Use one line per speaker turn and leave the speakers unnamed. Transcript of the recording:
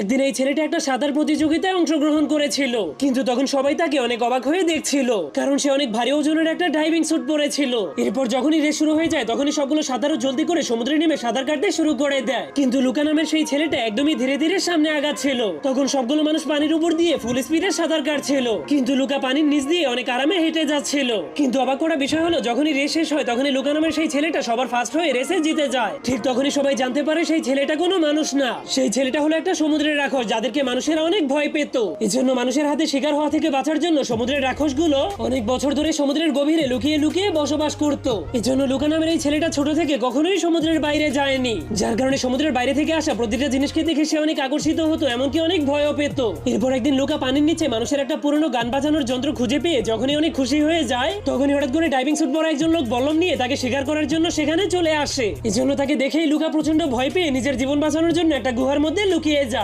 একদিন এই ছেলেটা একটা সাঁতার প্রতিযোগিতায় অংশগ্রহণ করেছিল। কিন্তু তখন সবাই তাকে অনেক অবাক হয়ে দেখছিল, কারণ সে অনেক ভারী ওজনের একটা ডাইভিং স্যুট পরেছিল। এরপর যখনই রেস শুরু হয়ে যায়, তখনই সবগুলো সাঁতারও জলদি করে সমুদ্রে নেমে সাঁতার কাটতে শুরু করে দেয়। কিন্তু লুকা নামের সেই ছেলেটা একদমই ধীরে ধীরে সামনে আগাচ্ছিল। তখন সবগুলো মানুষ পানির উপর দিয়ে ফুল স্পিডে সাঁতার কাটছিল। কিন্তু লুকা পানির নিচ দিয়ে অনেক আরামে হেঁটে যাচ্ছিল। কিন্তু অবাক করা বিষয় হলো, যখনই রেস শেষ হয়, তখনই লুকা নামের সেই ছেলেটা সবার ফার্স্ট হয়ে রেসে জিতে যায়। ঠিক তখনই সবাই জানতে পারে সেই ছেলেটা কোনো মানুষ না। সেই ছেলেটা হলো একটা সমুদ্রের রাক্ষস, যাদেরকে মানুষেরা অনেক ভয় পেত। এজন্য মানুষের হাতে শিকার হওয়া থেকে বাঁচার জন্য সমুদ্রের রাক্ষসগুলো অনেক বছর ধরে সমুদ্রের গভীরে লুকিয়ে লুকিয়ে বসবাস করত। এজন্য লুকা নামের এই ছেলেটা ছোট থেকে কখনোই সমুদ্রের বাইরে যায়নি। যার কারণে সমুদ্রের বাইরে থেকে আসা প্রতিটা জিনিসকে দেখে সে অনেক আকর্ষিত হতো, এমনকি অনেক ভয়ও পেত। এরপর একদিন লুকা পানির নিচে মানুষের একটা পুরনো গান বাজানোর যন্ত্র খুঁজে পেয়ে যখনই অনেক খুশি হয়ে যায়, তখনই হঠাৎ করে ডাইভিং স্যুট পরা একজন লোক বল্লম নিয়ে তাকে শিকার করার জন্য সেখানে চলে আসে। এজন্য তাকে দেখেই লুকা প্রচণ্ড ভয় পেয়ে নিজের জীবন বাঁচানোর জন্য একটা গুহার মধ্যে লুকিয়ে যায়।